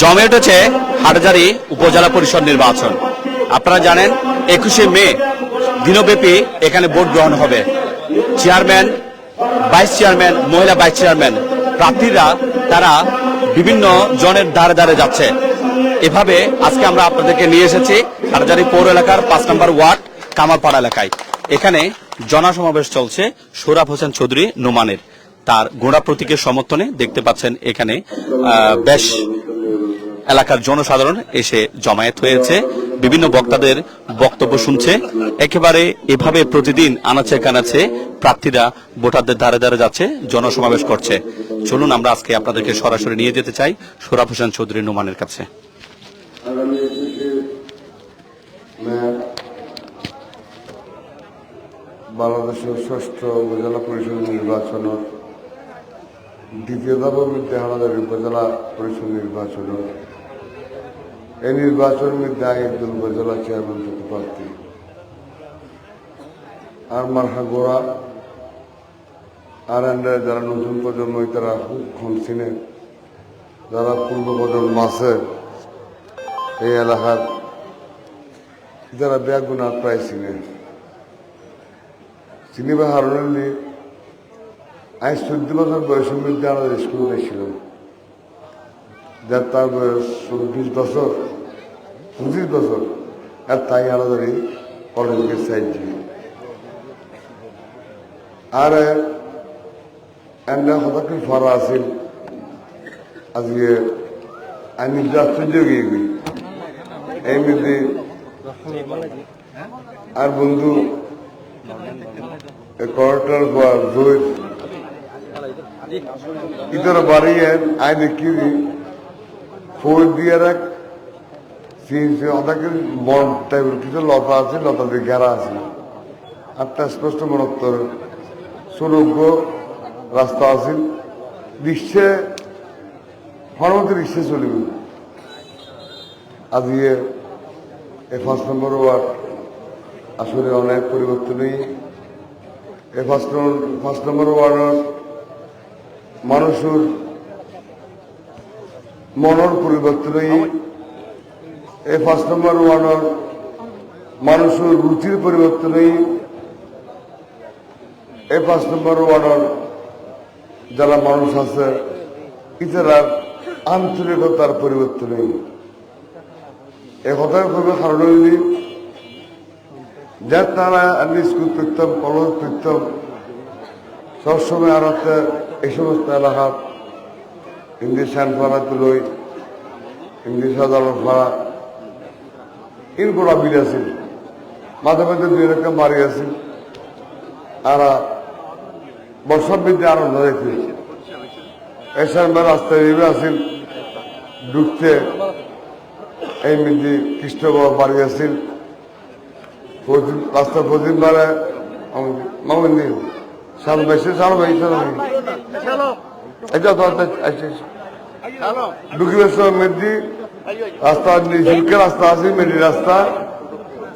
জমে উঠেছে হাটজারি উপজেলা পরিষদ নির্বাচন। আপনারা জানেন, একুশে মে দিনব্যাপী এখানে ভোট গ্রহণ হবে। চেয়ারম্যান, ভাইস চেয়ারম্যান, মহিলা ভাইস চেয়ারম্যান প্রার্থীরা, তারা বিভিন্ন জনের দ্বারে দ্বারে যাচ্ছে। এভাবে আজকে আমরা আপনাদেরকে নিয়ে এসেছি হাটজারি পৌর এলাকার পাঁচ নম্বর ওয়ার্ড, কামারপাড়া এলাকায়। এখানে জনসমাবেশ চলছে সোরাব হোসেন চৌধুরী, নোমানের। তার গোড়া প্রতীকের সমর্থনে দেখতে পাচ্ছেন এখানে বেশ এলাকার জনসাধারণ এসে জমায়েত হয়েছে। বিভিন্ন বক্তাদের বক্তব্য শুনছে। একেবারে এভাবে প্রতিদিন আনাচে কানাচে প্রার্থীরা ভোটারদের ধারে ধারে যাচ্ছে, জনসমাবেশ করছে। চলুন আমরা আজকে আপনাদেরকে সরাসরি নিয়ে যেতে চাই সোরাব হোসেন চৌধুরী নোমানের কাছে। বাংলাদেশের ষষ্ঠ উপজেলা পরিষদ নির্বাচনের দ্বিতীয় ধাপের মধ্যে আমাদের উপজেলা পরিষদ নির্বাচন এই নির্বাচনের মধ্যে আমি একজন উপজেলা চেয়ারম্যান থেকে প্রার্থী। আর মার্হা গোড়া, আর এন্ডে যারা নতুন প্রজন্ম তারা খুব চিনে। যারা পূর্ব প্রজন্ম আছে, এই এলাকার, যারা বেগুনা প্রায় চিনে। চিনিবা হারণে আমি চোদ্দ বছর বয়সের মধ্যে আমাদের স্কুল গেছিলাম যার তার বয়স চব্বিশ বছর, পঁচিশ বছর, আর তাই আমাদের এই কলেজকে চাইছি আর এন্ডা হঠাৎ ফরা আছিল আজকে আমি আশ্চর্য গিয়ে গই এই মধ্যে আর বন্ধু কর্টার বা ইতর বাড়ি আই দেখি ফোর দিয়ে রাখ অনেকে বন টাইপের কিছু লতা আছে, লতা দিয়ে ঘেরা আছে। আটটা স্পষ্ট মনোত্তর সুরোগ্য রাস্তা আছে। দৃশ্যে হরমতে রিক্সা চলিবে। আজকে এ পাঁচ নম্বর ওয়ার্ড। আসলে অনেক পরিবর্তনই। পাঁচ নম্বর পাঁচ নম্বর ওয়ার্ডের মানুষের মনের পরিবর্তনই এই পাঁচ নম্বর ওয়ার্ডের মানুষের রুচির পরিবর্তনই এই পাঁচ নম্বর ওয়ার্ডের যারা মানুষ আছে ইতারার আন্তরিকতার পরিবর্তনই এ কথার খুবই কারণ হইলি তারা আমি স্কুল পড়তাম কলেজ পড়তাম সবসময় আর এই সমস্ত এলাকার ইংলিশ হ্যান্ডপাড়া তুলই ইংলিশ সাধারণ পাড়া এরপর বিল আছিল মাঝে মাঝে দুই রকম বাড়ি আছিল আর বর্ষার বিদ্যে আনন্দ দেখি এসার রাস্তায় এভাবে আছিল ঢুকতে এই মিদি খ্রিস্টবাবু বাড়ি প্রতি- রাস্তা প্রতিদিনবারে মামুন্দি সাল বেশি সাল বেশি এটা তো ঢুকিবার মেদি রাস্তা ঝুলকে রাস্তা আছে মেদি রাস্তা।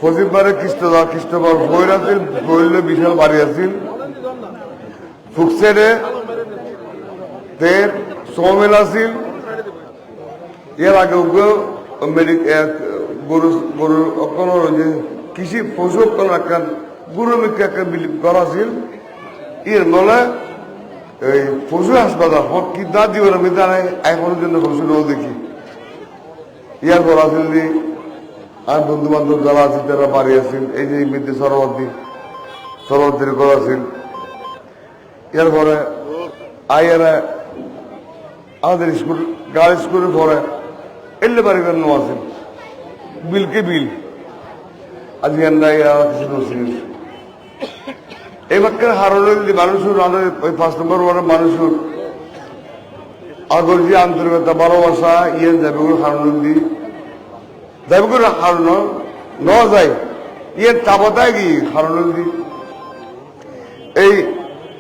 প্রতিবারে খ্রিস্ট খ্রিস্টবাবু বই আছিল বইলে বিশাল বাড়ি আছিল ফুকসেডে তের সমিল আছিল এর আগে গরু গরু কোনো যে কৃষি পশু কোনো একটা গরু মিকে একটা বিলি করা ছিল এর নলে এই পশু হাসপাতাল, হক কি দা দিব আমি তারা এখনও জন্য পশু নৌ দেখি। ইয়ার পর আছিল যে আর বন্ধু বান্ধব যারা আছে তারা বাড়ি আছিল এই যে মধ্যে সরবর্তী, সরবর্তীর করা ছিল এর পরে আইয়ারা আমাদের স্কুল, গার্লস স্কুলে পড়ে এলে বাড়ি কেন আছে। বিলকে বিল। আজকে আমরা এরা কিছু নসিল হারণে যদি মানুষের আমাদের ওই পাঁচ নম্বর ওয়ার্ডের মানুষের আগর যে আন্তরিকতা, ভালোবাসা ইয়ে যাবেগুলো হারণ দি যাবেগুলো হারণ ন যায়। ইয়ে কি হারণ দি এই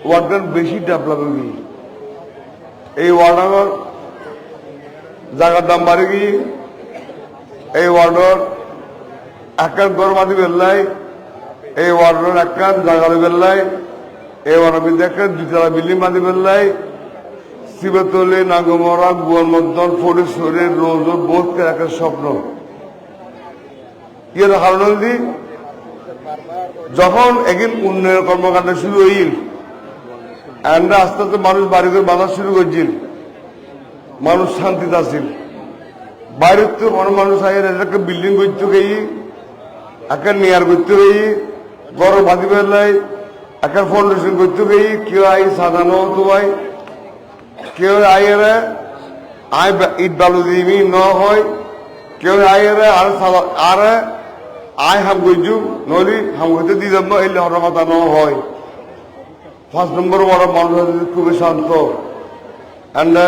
ওয়ার্ডের বেশি ডেভেলপ হয়ে এই ওয়ার্ডের জায়গার দাম বাড়ি গিয়ে এই ওয়ার্ডর একান ঘর মাদি বেল্লাই এই ওয়ার্ডর একান জায়গা বেল্লাই এই ওয়ার্ডের মধ্যে দুতলা বিল্ডিং মাদি বেল্লাই শিবতলে, নাগমরা গুয়ারমদ্দন ফটিশ্বরের রোজ বোধকে একটা স্বপ্ন। ইয়ের কারণ হলি যখন একদিন উন্নয়ন কর্মকাণ্ড শুরু হইল, এন্ড আস্তে আস্তে মানুষ বাড়ি করে বাঁধা শুরু করছিল। মানুষ শান্তিতে আসিল বাইরের তো অনেক মানুষ আয়ের একটা বিল্ডিং করতে গেই, একটা নেয়ার করতে গেই বড় বাঁধি বেলায় একটা ফাউন্ডেশন করতে গেই কেউ আই সাজানো হতো ভাই। কেউ আয়ের আয় বা- ইট বালু দিবি ন হয়। কেউ আয়ের আর আর আয় হাম গইজু নলি হাম গইতে দি যাব এলে হর কথা ন হয়। পাঁচ নম্বর বড় মানুষ খুবই শান্ত। এন্ড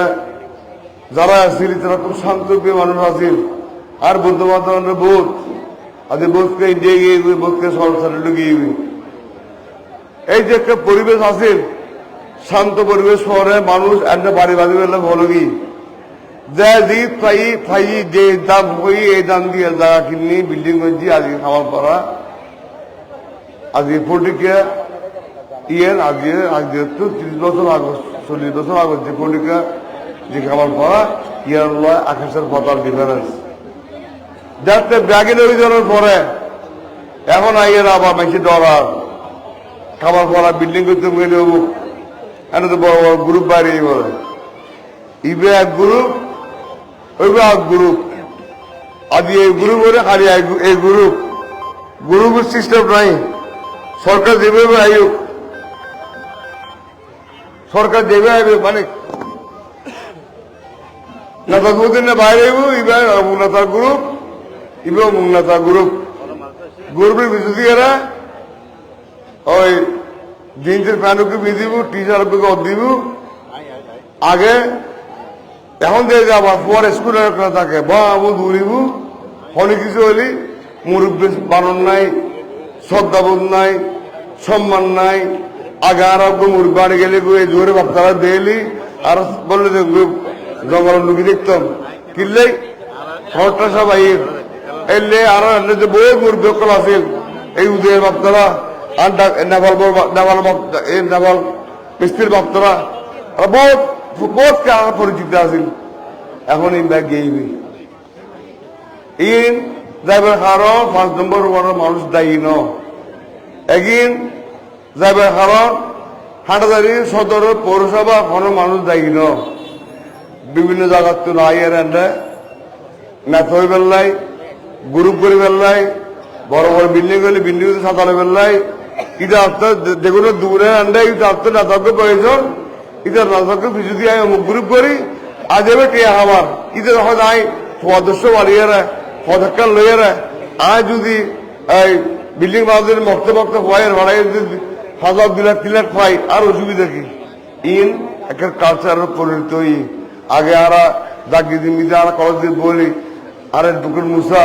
যারা আসছিল তারা খুব শান্ত মানুষ আছিল আর বুদ্ধ মাতা বোধ আজ বোধকে ইন্ডিয়া গিয়ে বোধকে সংসারে ঢুকিয়ে এই যে একটা পরিবেশ আছে, শান্ত পরিবেশ শহরে মানুষ একটা বাড়ি বাড়ি বেলা ভালো কি? যে দি ফাই ফাই যে দাম হই, এই দাম দিয়ে জায়গা কিনি বিল্ডিং করছি, আজকে খাবার পড়া। আজকে পলিটিকা ইয়ের, আজকে আজকে তো ত্রিশ বছর আগে চল্লিশ বছর আগে যে পলিটিকা যে খাবার পড়া, ইয়ার আকাশের পতার ডিফারেন্স যাতে ব্যাগিন অভিযানের পরে এখন আইয়ের আবার বেশি ডলার। খাবার পড়া বিল্ডিং করতে গেলে এনে তো বড় বড় গ্রুপ বাইরে বলে। ইবে এক গ্রুপ ওইবে এক গ্রুপ আজ এই গ্রুপ হলে খালি এই গ্রুপ গ্রুপের সিস্টেম নাই। সরকার যেভাবে আয়ুক সরকার যেভাবে আইবে মানে নেতা কোদিন বাইরে আইব, ইবে নেতা গ্রুপ ইবে নেতা গ্রুপ গ্রুপের এরা ওই জিন্সের প্যান্টকে বিঁধিব টি শার্টকে দিব। আগে এখন দিয়ে যাবা পরে একটা থাকে, বা আবু দৌড়িব অনেক কিছু হলি মুরব্বী বানন নাই, শ্রদ্ধাবোধ নাই, সম্মান নাই। আগে আর মুরব্বী বাড়ি গেলে জোরে বাপ্তারা দেলি আর বললে জঙ্গল লুকি দেখতাম। কিনলেই ঘরটা সব আইয়ের এলে আর বহু মুরব্বী সকল আছিল এই উদয়ের বাপ্তারা আর নেভাল এই নেভাল মিস্ত্রির বাপ্তারা বহুত বহুত কারা পরিচিত আছিল এখন ব্যাগ গেইবি ইন যাইবার কারণ পাঁচ নম্বর ওয়ার্ডের মানুষ দায়ী ন এগিন যাইবার কারণ হাটাদারি সদর পৌরসভা কোনো মানুষ দায়ী ন বিভিন্ন জায়গার তো নাই এর ম্যাথ হয়ে বেল্লাই গ্রুপ করে বেল্লাই, বড় বড় বিল্ডিং হলে বিল্ডিং সাঁতারে বেল্লাই। এটা আস্তে যেগুলো দূরে আন্ডে এটা আসতে নাটক প্রয়োজন। এটা নাটক কিছু দিয়ে আমি গ্রুপ করি আজ এবার টিয়া আমার এটা যখন আই সদস্য বাড়িয়ে পদক্ষেপ লইয়ে আজ যদি এই বিল্ডিং বাজারের মক্ত মক্ত হওয়ার ভাড়াই যদি হাজার দু লাখ, তিন লাখ পাই, আর অসুবিধা কি? ইন একটা কালচারের পরিণত আগে আরা জাগি দিমিতে আর কলেজ বলি, আরে দুকুর মুসা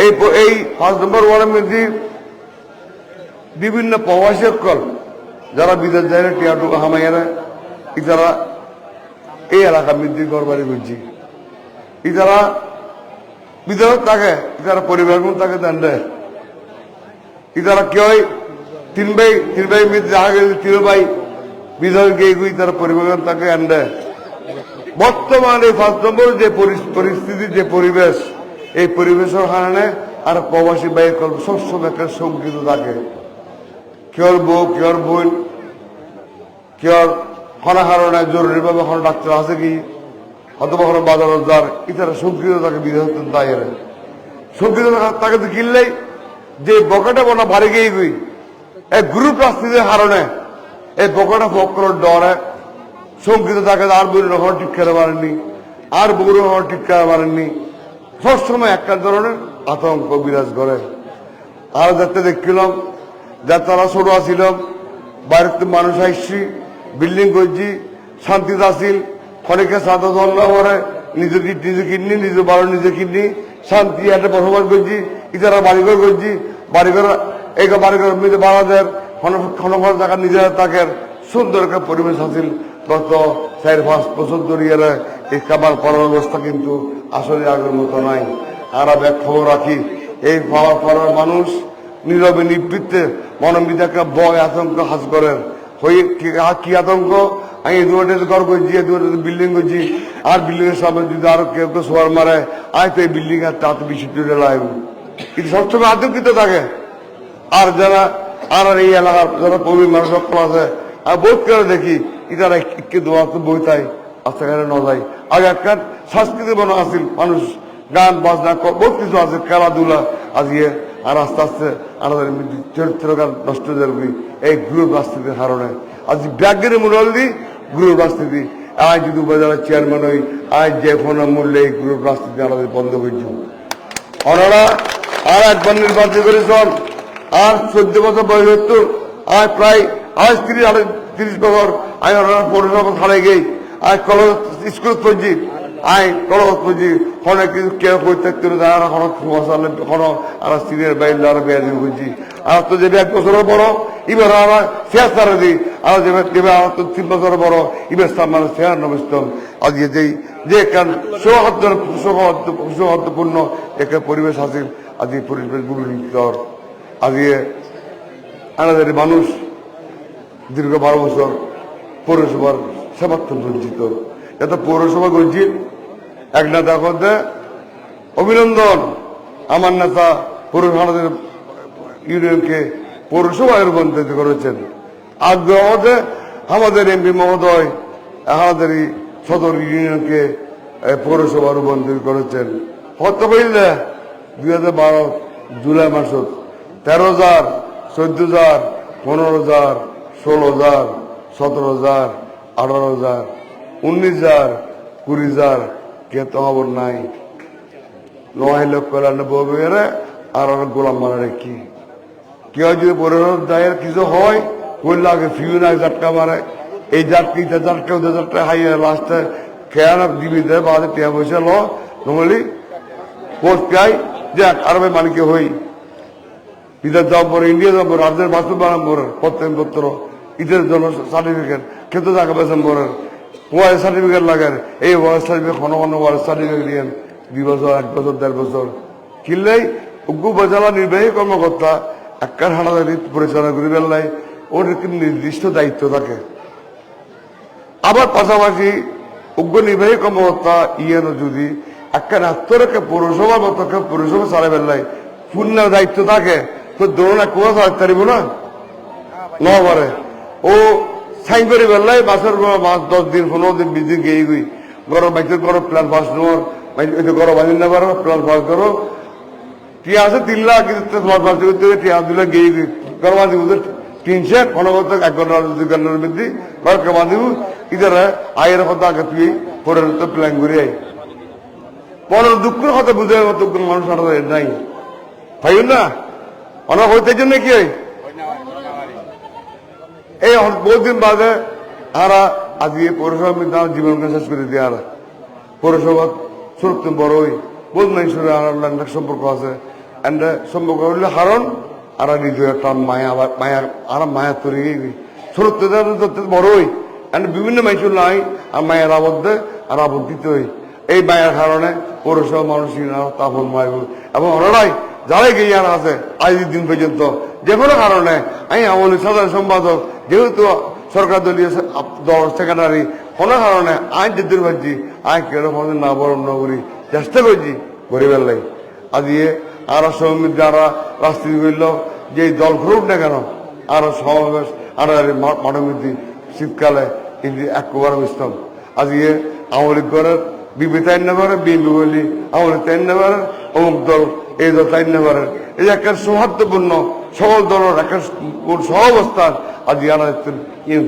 এই এই পাঁচ নম্বর ওয়ার্ডের মধ্যে বিভিন্ন প্রবাসী কল যারা বিদেশ যায় টিয়াটুকু হামাইয়ারা ইতারা এই এলাকা মধ্যে ঘর বাড়ি করছি। ইতারা বিদেশ থাকে, ইতারা পরিবার থাকে দেন ইতারা কেউ তিন ভাই তিন ভাই মিত্র দেখা গেছে তিন ভাই বিধর গিয়ে গুই তার পরিবার তাকে আনবে বর্তমানে পাঁচ নম্বর যে পরিস্থিতি, যে পরিবেশ এই পরিবেশের কারণে আর প্রবাসী বাইক সবসময় একটা শঙ্কিত থাকে। কেউর বউ, কেউর বোন, কেউর হনা কারণে জরুরিভাবে হন ডাক্তার আছে কি? অথবা কোনো বাজার রোজগার ইতারা শঙ্কিত থাকে বিদেশ দায়ের শঙ্কিত তাকে তো কিনলেই যে বকেটা বনা বাড়ি গিয়ে গুই। এই গ্রুপ রাস্তার কারণে এই বকেটা বক্র ডরে শঙ্কিত থাকে, আর বই হওয়ার ঠিক খেতে পারেননি আর বগুড়ো হওয়ার ঠিক খেতে পারেননি সবসময় একটা ধরনের আতঙ্ক বিরাজ করে। আর যাতে দেখছিলাম যাতে তারা ছোট আসিলাম বাইরের মানুষ আসছি বিল্ডিং করছি শান্তিতে আসিল অনেকে সাদা ধন্য করে নিজে নিজে কিডনি, নিজে বারো নিজে কিডনি, শান্তি একটা বসবাস করছি ইতারা বাড়িঘর করছি, বাড়িঘর, এই বাড়িঘর মিলে বাড়াদের ক্ষণফল টাকা নিজের তাকে সুন্দর একটা পরিবেশ আছিল গত চার পাঁচ বছর ধরে এরা এই কামার করার অবস্থা কিন্তু আসলে আগের মতো নাই। আর খবর রাখি, এই পাওয়ার করার মানুষ নীরবে নিবৃত্তে একটা ভয় আতঙ্ক হাস করেন কি- আতঙ্ক? আমি দুটো ঘর করছি দুটো বিল্ডিং করছি, আর বিল্ডিং এর সামনে যদি আরও কেউ কেউ সোয়ার মারে আমি তো এই বিল্ডিং এর তাতে বেশি দূরে লাইব কিন্তু সবসময় আতঙ্কিত থাকে। আর যারা, আর এই এলাকার যারা প্রবীণ মানুষ সকল আছে। আর বোধ করে দেখি, ইতারা একটু দোয়া তো বইতাই রাস্তাঘাটে ন যায় আগে একটা সাংস্কৃতিক মনে আসিল মানুষ গান, বাজনা বহুত কিছু আছে খেলাধুলা আজকে আর আস্তে আস্তে আমাদের চরিত্র গান নষ্ট হয়ে যাবে, এই গ্রুপ রাজনীতির কারণে আজ ব্যাগের মূল্য গ্রুপ রাজনীতি আজ যদি উপজেলার চেয়ারম্যান হই আজ যে কোনো মূল্যে এই গ্রুপ রাজনীতি আমাদের বন্ধ করছি ওনারা আর একবার নির্বাচন করেছেন, আর চোদ্দ বছর বয়স হতো আর প্রায় আজ তিরিশ আড়াই তিরিশ বছর আমি ওনারা পৌরসভা ছাড়ে গেই। আর কলেজ স্কুল পড়ছি আই কলেজ পড়ছি অনেক কিছু কেউ করতে কেউ যায় না কোনো মশালে কোনো আর সিনিয়র বাইরে আর বেয়া করছি আর তো যে এক বছরের বড় এবার আমরা ছাড়ে দিই আর যে এবার আমার তো তিন বছর বড় এবার সামনে শেয়ার নবস্তম আজ যেই যে কারণ সৌহার্দ্য সৌহার্দ্য সৌহার্দ্যপূর্ণ পরিবেশ আছে আজ পরিবেশ গুরুতর আজকে আমাদের মানুষ দীর্ঘ বারো বছর পৌরসভার সেবার্থ বঞ্চিত এত পৌরসভা গঞ্জিত এক নেতা মধ্যে অভিনন্দন আমার নেতা পৌরসভাদের ইউনিয়নকে পৌরসভায় রূপান্তরিত করেছেন। আগ্রহ আমাদের এমপি মহোদয় আমাদের এই সদর ইউনিয়নকে পৌরসভা রূপান্তরিত করেছেন। কত হইলে দুই হাজার বারো জুলাই মাসত তেরো হাজার, চোদ্দ হাজার, পনেরো হাজার, ষোলো হাজার, সতেরো হাজার আঠারো হাজার, উনিশ হাজার, কুড়ি হাজার কে তো খবর নাই। নয় লক্ষ নিরানব্বই আর অনেক গোলাম মারা রেখি কেউ যদি পরিবার দায়ের কিছু হয় করলে আগে ফিউ না ঝাটকা মারে। এই ঝাটকি ঝাটকা ওদের ঝাটকা হাইয়ে লাস্টে খেয়াল দিবি দেয় বাদে টিয়া পয়সা ল। নমলি পোস্ট পাই যে আরবে মানিকে হই। ইদের পরে ইন্ডিয়া জব রাজ্যের বাস্তব বানাম্বরের প্রত্যেক পত্র ঈদের জন্য সার্টিফিকেট খেতে থাকা পেছেন বরের? ওয়ার সার্টিফিকেট লাগার। এই ওয়ার সার্টিফিকেট ঘন ঘন ওয়ার সার্টিফিকেট দিয়েন। দুই বছর এক বছর, দেড় বছর। কিনলেই উগ্র উপজেলা নির্বাহী কর্মকর্তা একার হানাদারি পরিচালনা করে বেলায় ওর একটি নির্দিষ্ট দায়িত্ব থাকে। আবার পাশাপাশি উগ্র নির্বাহী কর্মকর্তা ইয়েন যদি একটা আত্মরক্ষে পৌরসভা মতো পৌরসভা সারা বেলায় পূর্ণ দায়িত্ব থাকে, তো দৌড় এক কোয়া পারিব না? নবারে ও সাইন করে মাসের পর মাস দশ দিন পনেরো দিন বিশ দিন গিয়ে গই গরম বাইকের করো প্ল্যান পাস নেওয়ার গরম বাঁধি না পারো প্ল্যান পাস করো টিয়া আছে তিন লাখ, কিন্তু তোমার পাঁচ করতে টিয়া দিলে গিয়ে গই গরম বাঁধি ওদের তিনশে অনবত এক ঘণ্টা দুই ঘণ্টার মধ্যে বারো বাঁধিব ইধার আয়ের কথা আগে তুই পরে তো প্ল্যান করে আই মনের দুঃখের কথা বুঝে কোনো মানুষ নাই। ভাই না? অনেক হইতে জন্য কি হয়? এই বহুদিন বাদে আরা আজকে পৌরসভা মিলে আমার জীবনকে শেষ করে দিয়ে আর পৌরসভা ছোট বড়ই বহুত মানুষের আর সম্পর্ক আছে। এন্ড সম্পর্ক হইলে হারণ আর নিজের একটা মায়া মায়া আর মায়া তৈরি ছোট বড়ই এন্ড বিভিন্ন মানুষের নাই, আর মায়ের আবদ্ধে, আর আবদ্ধিত হই। এই মায়ের কারণে পৌরসভা মানুষের তাপন মায় এবং ওনারাই যারাই গিয়ে আছে, আজ দিন পর্যন্ত। যে কোনো কারণে, আমি আমলি সাধারণ সম্পাদক যেহেতু সরকার দলীয় দল সেক্রেটারি কোনো কারণে আইন যেতে পারছি আইন কেন না বরণ করি, চেষ্টা করছি গরিবের লাই আজকে আরও শ্রমিক যারা রাজনীতি করল, যে দল করুক না কেন, আরও সমাবেশ, আরও মানবীতি শীতকালে কিন্তু একবার ইসলাম আজকে আওয়ামী লীগ করার বিবি তাই নেবারে বিএনপি বলি, আওয়ামী লীগ তাই নেবারে অমুক দল, এই দল তাই নেবারে এই একটা সৌহার্দ্যপূর্ণ সকল দলের একটা সহাবস্থান আজ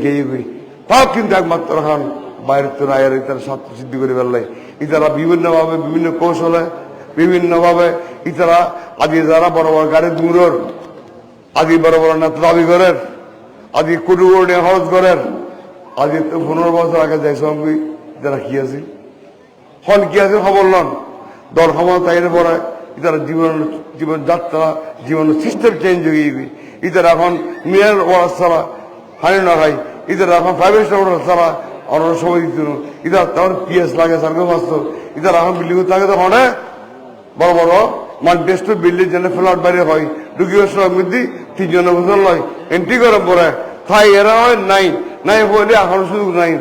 গেয়ে গই তাও কিন্তু একমাত্র এখন বাইরের তো রায়ের ইতারা স্বার্থ সিদ্ধি করে ফেললাই ইতারা বিভিন্নভাবে বিভিন্ন কৌশলে, বিভিন্নভাবে ইতারা আজকে যারা বড় বড় গাড়ি দূরের আজকে বড় বড় নেতা দাবি করেন, আজকে কুটু নিয়ে খরচ করেন, আজকে তো পনেরো বছর আগে যাই সঙ্গী ইতারা কি আছে? হন কি আছে? খবর লন। দল ক্ষমতা তাইলে পরে ইতারা জীবন জীবন যাত্রা জীবন সিস্টেম চেঞ্জ হয়ে যাবে ইতারা এখন মেয়ের ওয়াজ ছাড়া হানি না খাই ইতারা এখন ফাইভ স্টার ওয়াজ ছাড়া অন্য সময় দিত ইতারা তখন পিএস লাগে সার্গো মাস্ত ইতারা এখন বিল্ডিং থাকে তো তখন বড় বড়। মাল্টেস্ট বিল্ডিং যেন ফ্ল্যাট বাইরে হয়। ঢুকি বছর মধ্যে তিনজনের বছর লয়। এন্ট্রি করে পরে, তাই এরা হয় নাই। নাই হইলে এখন শুধু নাই।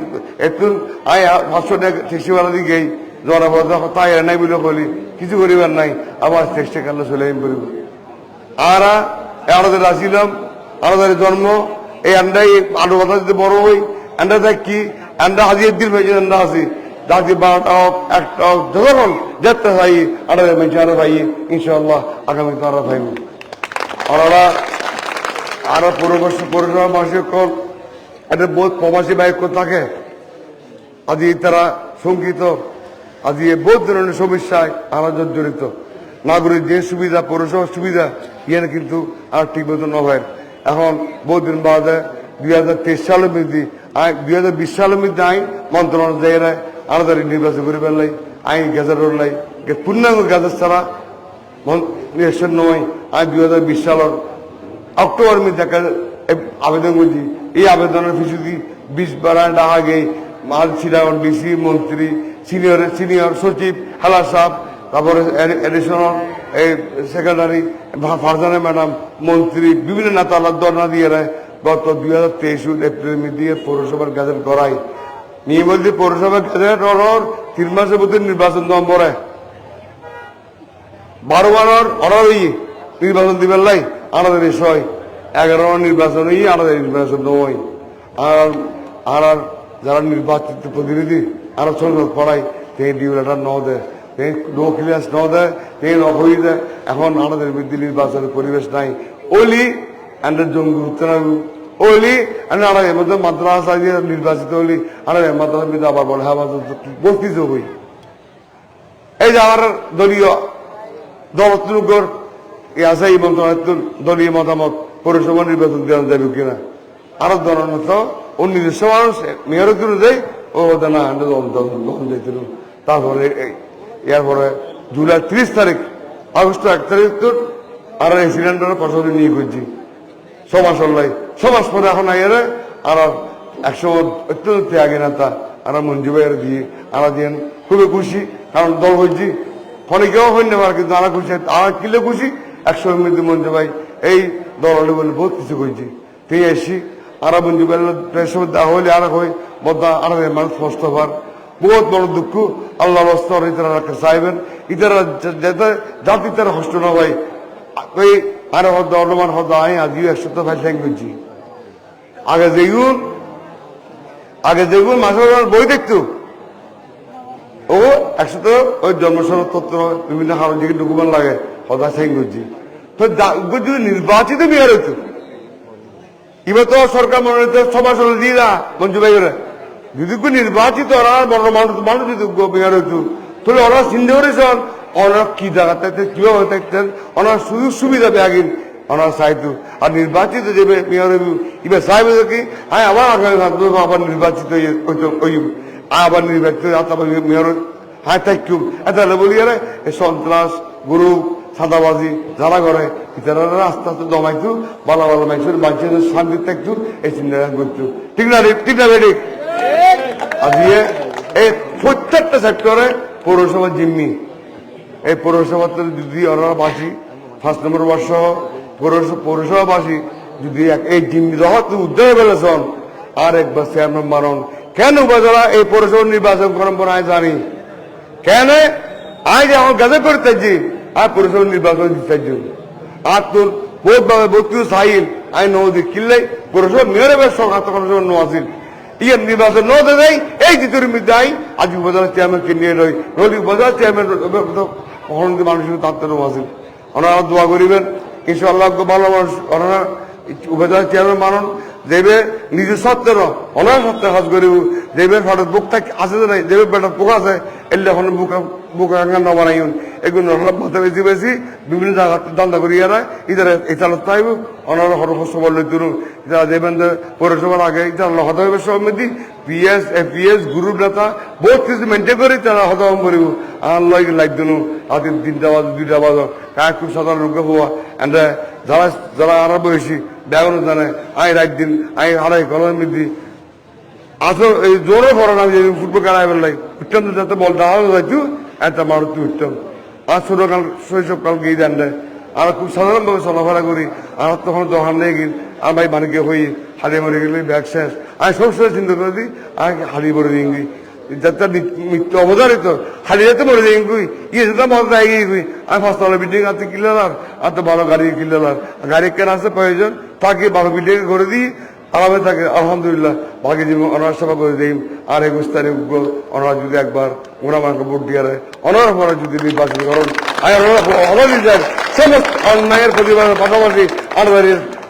একটু আই পাঁচশো টাকা ট্যাক্সি দিয়ে গেই জরা বড় তাই নাই বলে বলি, কিছু করিবার নাই, আবার ট্যাক্সি কালে চলে এম করিব আর আমাদের আসিলাম আমাদের জন্ম, এই আন্ডাই আলু কথা যদি বড় হই, আন্ডা কি? আন্ডা হাজির দিন হয়েছে আন্ডা আছি রাতে বারোটা হোক, একটা হোক যখন যেতে চাই আড়াই মেঝে আরও পাই ইনশাল্লাহ আগামী তারা পাইব। ওরা আরও মাসিক কল এটা বহুত প্রবাসী বাইক থাকে। আজি তারা শঙ্কিত আজি এ বহুত ধরনের সমস্যায় আমরা জর্জরিত। নাগরিক যে সুবিধা, পৌরসভার সুবিধা ইয়ে কিন্তু আর ঠিক মতো ন হয়। এখন বহুত দিন বাদে দুই হাজার তেইশ সালের মধ্যে দুই হাজার বিশ সালের মধ্যে আইন মন্ত্রণালয় জায়গায় আলাদা নির্বাচন করে ফেললাই, আইন গেজেট উঠলাই পূর্ণাঙ্গ গেজেট ছাড়া নির্বাচন নয়। আইন দুই হাজার বিশ সালের অক্টোবর মধ্যে আবেদন করছি। এই আবেদনের ফিসু দি বিশ বারা আগে মাল ছিলাম, ডিসি, মন্ত্রী সিনিয়র সিনিয়র সচিব হালা সাহেব, তারপরে এডিশনাল এই সেক্রেটারি ফারজানা ম্যাডাম মন্ত্রী, বিভিন্ন নেতা আল্লাহ ধর্ণা দিয়ে গত দুই হাজার তেইশ এপ্রিল দিয়ে পৌরসভার গাজেট করাই নিয়ে বলছি, পৌরসভার গাজেট অর্ডার তিন মাসের মধ্যে নির্বাচন নম্বরে। বারো বারোর অর্ডার হই নির্বাচন দিবেন লাই আমাদের বিষয় এগারো নির্বাচন আমাদের নির্বাচন নয়। আর আর যারা নির্বাচিত প্রতিনিধি আর ছোট পড়াই তে ডিউলাটা ন দেয় তে নো ক্লিয়াস ন দেয় তে নহই দেয় এখন আমাদের বিদ্যুৎ নির্বাচনের পরিবেশ নাই। ওলি আন্ডার জঙ্গি উত্তরাবু ওলি আমি আর এর মধ্যে মাদ্রাসা দিয়ে নির্বাচিত হলি আর মাদ্রাসা মধ্যে আবার বলে হ্যাঁ বস্তিত হই এই যে আমার দলীয় দলতুর আছে এই মন্ত্রণালয়ের দলীয় মতামত, পৌরসভা নির্বাচন দেওয়া যাবে কিনা। আরও ধরনের তো নিজস্ব মানুষ মেয়রের জন্য দেয় ও ওদের না দল যাইছিল তারপরে এরপরে জুলাই ত্রিশ তারিখ, আগস্ট এক তারিখ তো আর এই সিলিন্ডারের প্রসঙ্গে নিয়ে করছি সমাজ হল্লাই সমাজ পরে এখন আইয়ারে আর একশো একটু ত্যাগে না তা আর মঞ্জু ভাইয়ের দিয়ে আর দিয়ে খুবই খুশি, কারণ দল হয়েছি ফলে কেউ হই না কিন্তু আমরা খুশি, আর কিলে খুশি, একশো মধ্যে মঞ্জু ভাই, এই দল বলে বহুত কিছু করছি তুই এসি আর হলে আর হই বদা আর মানুষ হবার। বহুত বড় দুঃখ আল্লাহ ইতারা চাইবেন। ইতারা যাতে জাতি তারা কষ্ট না ভাই ওই আরে হদ অলমান হদ আই আজিও একশো ভাই থ্যাংক করছি আগে যেগুন আগে যেগুন মাসের বই দেখতো। ও, একশো তো ওই জন্মসনদ তত্ত্ব, বিভিন্ন কারণ দিকে ডকুমেন্ট লাগে হদা থ্যাংক করছি তো নির্বাচিত মেয়র হতো এবার তো সরকার মনোনীত সমাজ হল দিয়ে না মঞ্জু ভাই ওরা। যদি কেউ নির্বাচিত ওরা বড় মানুষ মানুষ যদি মেয়র হতো তাহলে ওরা চিন্তা করেছেন ওরা কি জায়গাতে কীভাবে থাকতেন? ওনার সুযোগ সুবিধা ব্যাগিন ওনার চাইতো আর নির্বাচিত যে মেয়র এবার চাইবে কি হ্যাঁ আবার আবার নির্বাচিত আবার নির্বাচিত মেয়র হ্যাঁ থাকুক এটা বলি আরে সন্ত্রাস গুরু সাদাবাজি যারা করে। ইতারা আস্তে আস্তে দমাইতো ভালো ভালো মানুষের মানুষের শান্তি থাকতো এই চিন্তা করতো। ঠিক না? ঠিক না ঠিক আজকে এই প্রত্যেকটা সেক্টরে পৌরসভা জিম্মি। এই পৌরসভাতে যদি ওরা বাসি ফার্স্ট নম্বর বর্ষ পৌরসভা পৌরসভাবাসী যদি এই জিম্মি রহত উদ্যোগ ফেলেছেন আর একবার চেয়ারম্যান মারণ কেন বাজারা এই পৌরসভা নির্বাচন করেন জানি? কেন? আজ এখন গাজে করতেছি আর পৌরসভা নির্বাচন দিতে আর তোর বহুত ভাবে বত্রিশ সাইল আই নদী কিনলে পৌরসভা মেয়রে বেশ সরকার তখন ইয়ে নির্বাচন ন দেয়, এই দ্বিতীয় মধ্যে আই আজ উপজেলা চেয়ারম্যানকে নিয়ে রই রোলি উপজেলা চেয়ারম্যান কখন মানুষের তাত্ত্বের আসিল। ওনারা দোয়া করিবেন, ইনশাআল্লাহ ভালো মানুষ ওনারা, উপজেলা চেয়ারম্যান মানুন দেবে নিজের সত্যের অনার সত্যের কাজ করিব। দেবের হঠাৎ বুক থাকি আছে যে নাই? দেবের বেটা পোক আছে এলে এখন বুক বুক ন বানাইন এগুলো সব মাথা বেশি বেশি বিভিন্ন জায়গা দান্দা করি এরা ইতারা ইতালা তাইব অনারা হরফস্ত বললে তুরু যারা দেবেন পৌরসভার আগে ইতারা হতে হবে সমিতি, পিএস এপিএস গ্রুপ নেতা, বহুত কিছু মেনটেন করে তারা হতে হম করিব। আর লয় লাইক দিনু। রাতে তিনটা বাজো, দুইটা বাজো। কায় খুব সাধারণ রোগ হওয়া এন্ড যারা যারা আরও বয়সী ব্যাগন জানে, আই রাত দিন আই আড়াই কলম দি আসল এই জোরে পড়া না যে ফুটবল খেলা বেলাই উত্তম যাতে বল দাঁড়ানো যাইতু একটা মারুতি উত্তম আর ছোটকাল, শৈশবকাল গিয়ে দেন দেয় আর খুব সাধারণভাবে চলাফেরা করি। আর তখন দোকান নিয়ে গিয়ে, আর ভাই মানিকে হই হারিয়ে মরে গেলে ব্যাগ শেষ। আমি সবসময় চিন্তা করে দিই, আর হারিয়ে মরে দিই দিই গই ইয়ে যেতে মজা এগিয়ে গই আমি ফার্স্ট বিল্ডিং আছে কিনলাম আর তো ভালো গাড়ি কিনলাম গাড়ি কেনা আছে প্রয়োজন তাকে ভালো বিল্ডিং করে দিই আরামে থাকে আলহামদুলিল্লাহ বাকি জীবন অনার সেবা করে দিই আর একুশ তারিখ ওনারা যদি একবার ওরা আমাকে ভোট দিয়ে অনার পরে যদি নির্বাচন করেন অনারি সমস্ত অন্যায়ের প্রতিবাদ পাশাপাশি আমাদের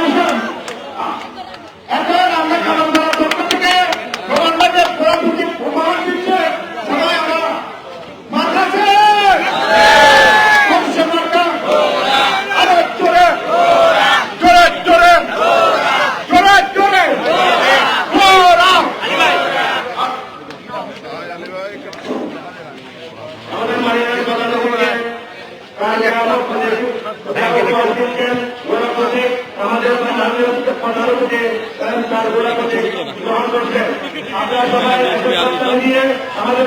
হবে এখন আমরা খাবার দাবার পক্ষ থেকে ভগবানকে পুরোপুরি প্রমাণ দিচ্ছে সবাই আমরা মাথাছে খুব মার্কা আরও জোরে জোরে জোরে জোরে জোরে জোরা আমাদের মারিয়ার কথা থেকে প্রায় এগারো আমাদের প্রধান অতিথি তার গোড়া করতে গ্রহণ সাবধান দিয়ে আমাদের